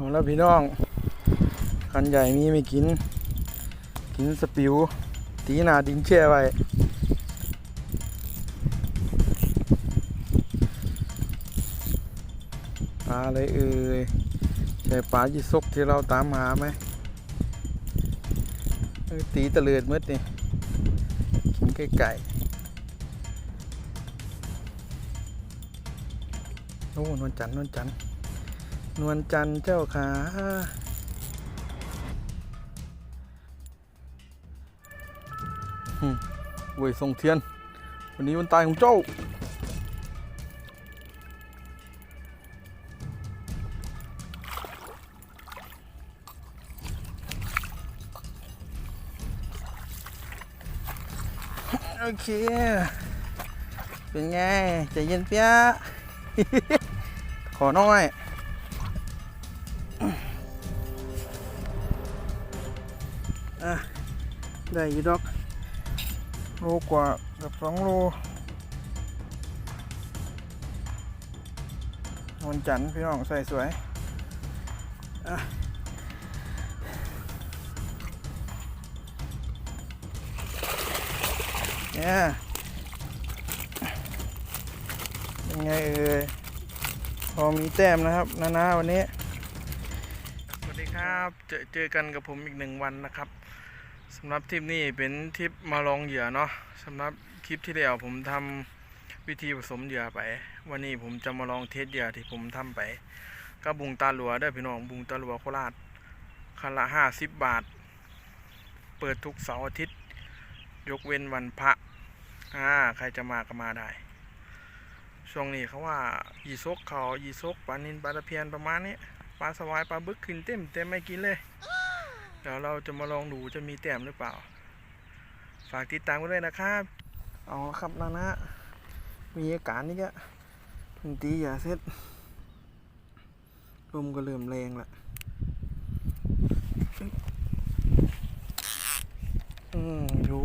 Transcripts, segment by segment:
เอาแล้วพี่น้องคันใหญ่มีไม่กิน กินสปิว ตีหนาดินแช่ไว้ปลาอะไรเอ่ยใช่ปลายี่สกที่เราตามหาไหมตีตะเลือดมืดนี่กินไก่ไก่โอ้นวลจันทร์นวลจันทร์ นวลจันทร์เจ้าขาหึเว้ยส่งเทียน วันนี้วันตายของเจ้า โอเค เป็นไงใจเย็นเปียขอหน่อย ได้อยี่ดอกโลกว่ากับสองโลวันจันทร์พี่น้องใส่สวยอะเนี่ยเป็นไงเอ่ยพอมีแต้มนะครับนานาวันนี้ สวัสดีครับ เจอเจอกันกับผมอีกหนึ่งวันนะครับ สำหรับทริปนี้เป็นทริปมาลองเหยื่อเนาะสำหรับคลิปที่แล้วผมทำวิธีผสมเหยื่อไป วันนี้ผมจะมาลองเทสเหยื่อที่ผมทำไปก็บุงตาหลัวเด้พี่น้องบุงตาหลัวโคราชคันละห้าสิบบาท เปิดทุกเสาร์อาทิตย์ ยกเว้นวันพระอ่าใครจะมาก็มาได้ ช่วงนี้เขาว่ายีซกเขายีซกปลานินปลาตะเพียนประมาณนี้ปลาสวายปลาบึกขึ้นเต็มเต็มไม่กินเลย เดี๋ยวเราจะมาลองดูจะมีแต้มหรือเปล่า ฝากติดตามกันด้วยนะครับเอาครับนะนะมีอาการนี่ก็เพิ่งตีอย่าเซ็ตลมก็เริ่มแรงละอืมดู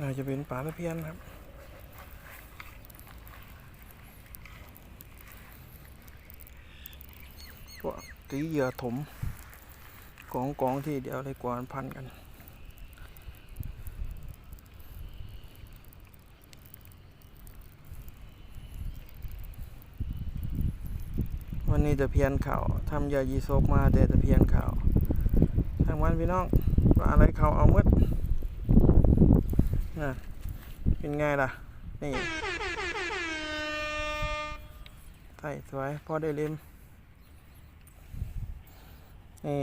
น่า จะเป็นปลาตะเพียนครับพวกตีเหยื่อถมกองกองที่เดียวเลยกว่าพันกันวันนี้ตะเพียนเขาทำยื่อยีโซกมาแต่ตะเพียนเขาทางวันพี่น้องว่าอะไรเขาเอาหมดน่ะ เป็นไงล่ะ นี่ไถ่สวย พอได้เล่มนี่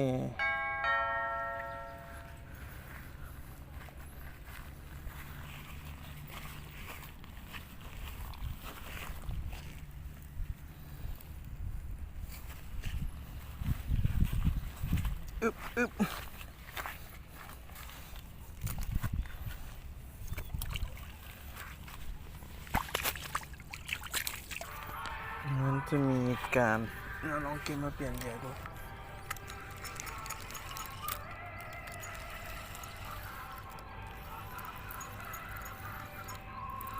อึบอึบ จะมีการเราลองเกมมาเปลี่ยนใหญ่ดู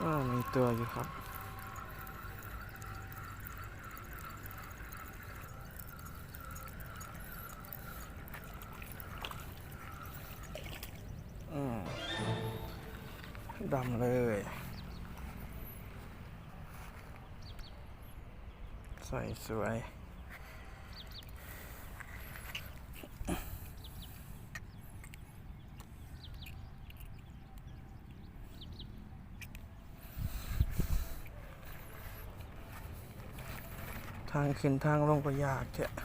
อ้ามีตัวอยู่ครับอืมดำเลย ส่สวยทางขึ้นทางลงก็ยากแค่เ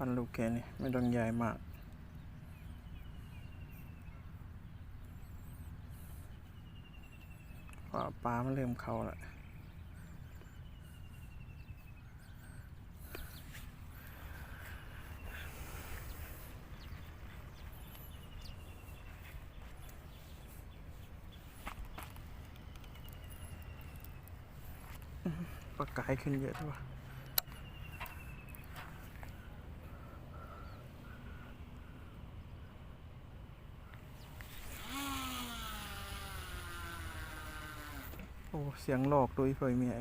พันลูกแกนี่ไม่ต้องใหญ่มากเพราะปลามันเริ่มเข้าแล้วปลากายขึ้นเยอะด้วย อ้เสียงหลอกโดยเผยเมีย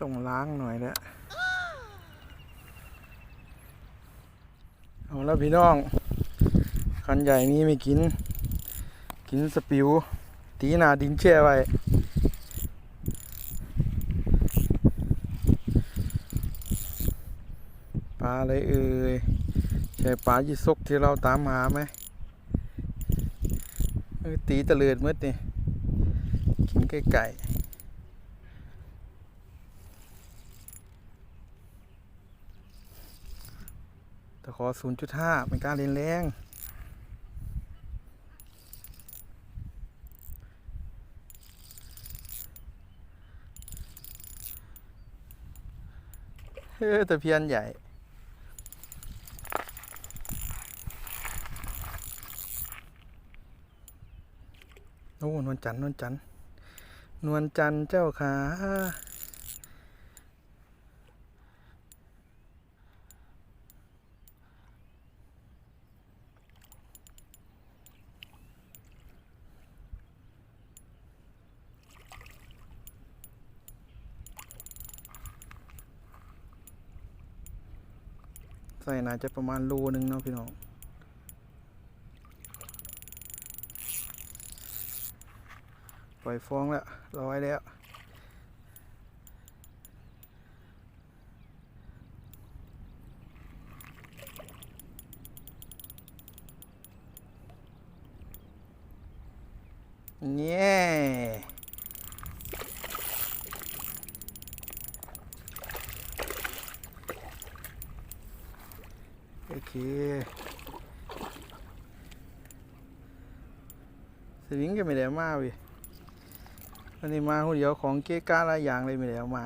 ต้องล้างหน่อยแล้วเอาแล้วพี่น้อง คันใหญ่นี้ไม่กิน กินสปิว ตีหนาดินแช่ไว้ปลาอะไรเอ่ยใช่ปลายี่สกที่เราตามหาไหม ตีตะเลือดมืดนี่กินไก่ไก่ตะขอ 0.5 เป็นการเล่นแรงเออตะเพียนใหญ่ อ้นวลจันทร์นวลจันทร์นวลจันทร์เจ้าขาใส่น่าจะประมาณโลหนึ่งเนาะพี่น้อง ล่อยฟองแล้วร้อยแล้วเนี่ยโอเคสวิงก็ไม่ได้มาเว้ย วันนี้มาคนเดียวของเก๊ก้าหลายอย่างเลยไม่ได้เอามา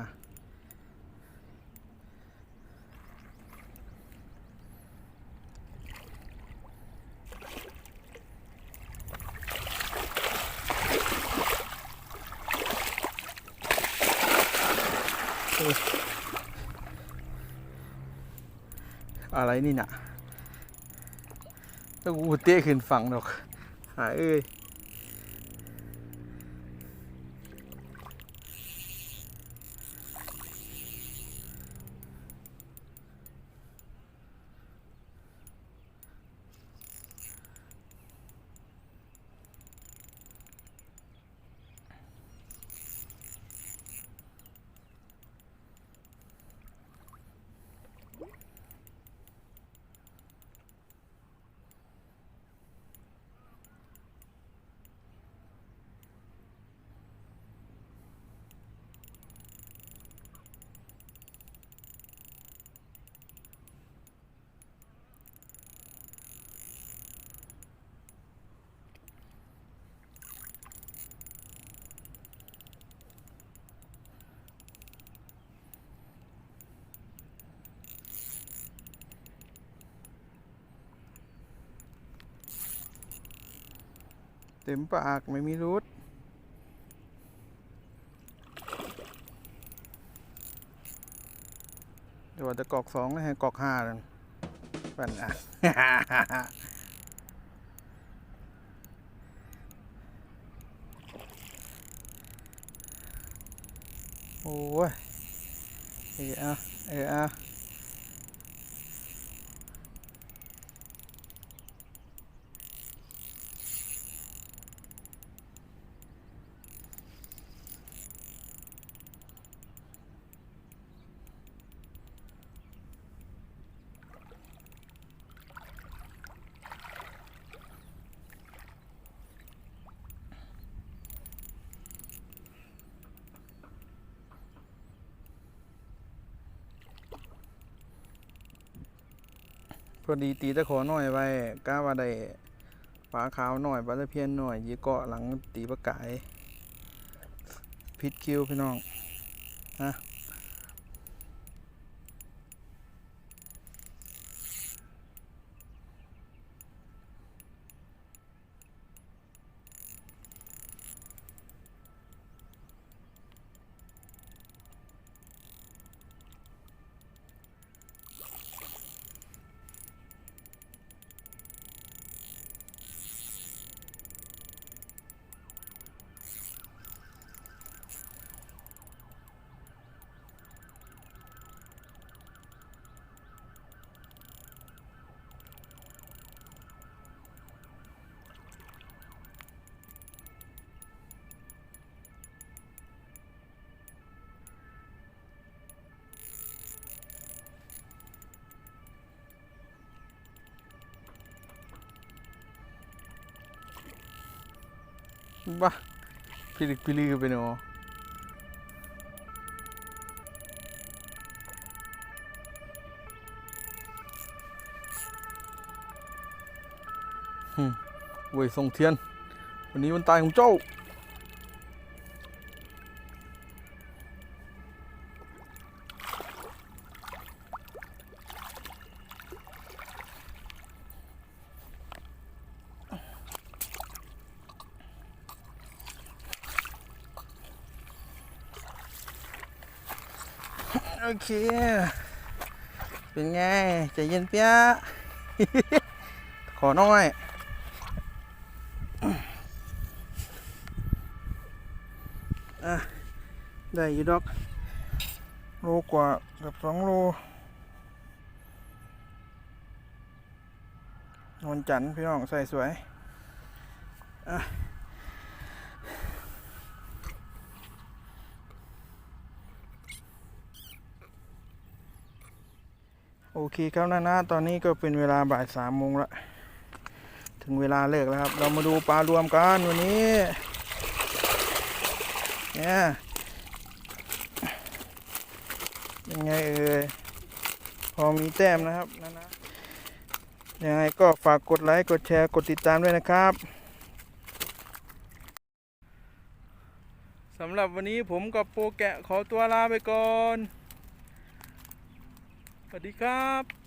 อะไรนี่น่ะแล้วกูเตะขึ้นฝั่งดอก หายเอ้ย เต็มปากไม่มีรูทเดี๋ยวจะกอกสองให้กอกห้าเลยปั่นอะโอ้ยเอ้อเอ้า อเอาพอดีตีตะขอหน่อยไว้ก้าว่าได้ปลาขาวหน่อยปลาตะเพียนหน่อยยีเกาะหลังตีปลากายพิดคิวพี่น้องฮะ บ้าพิลิกพิลีกันไปเนาะฮึเว้ยส่งเทียน วันนี้วันตายของเจ้า โอเค เป็นไงใจเย็นเปียะขอหน่อยอะได้อยู่ดอก โลกว่าเกับสองโลนวลจันทร์พี่น้องใส่สวย อะ โอเคครับนะนะตอนนี้ก็เป็นเวลาบ่ายสามโมงละถึงเวลาเลิกแล้วครับ เรามาดูปลารวมกันวันนี้เนี่ยยังไงเอ่ยพอมีแต้มนะครับนะนะยังไงก็ฝากกดไลค์กดแชร์กดติดตามด้วยนะครับสำหรับวันนี้ผมกับโปแกะขอตัวลาไปก่อน สวัสดีครับ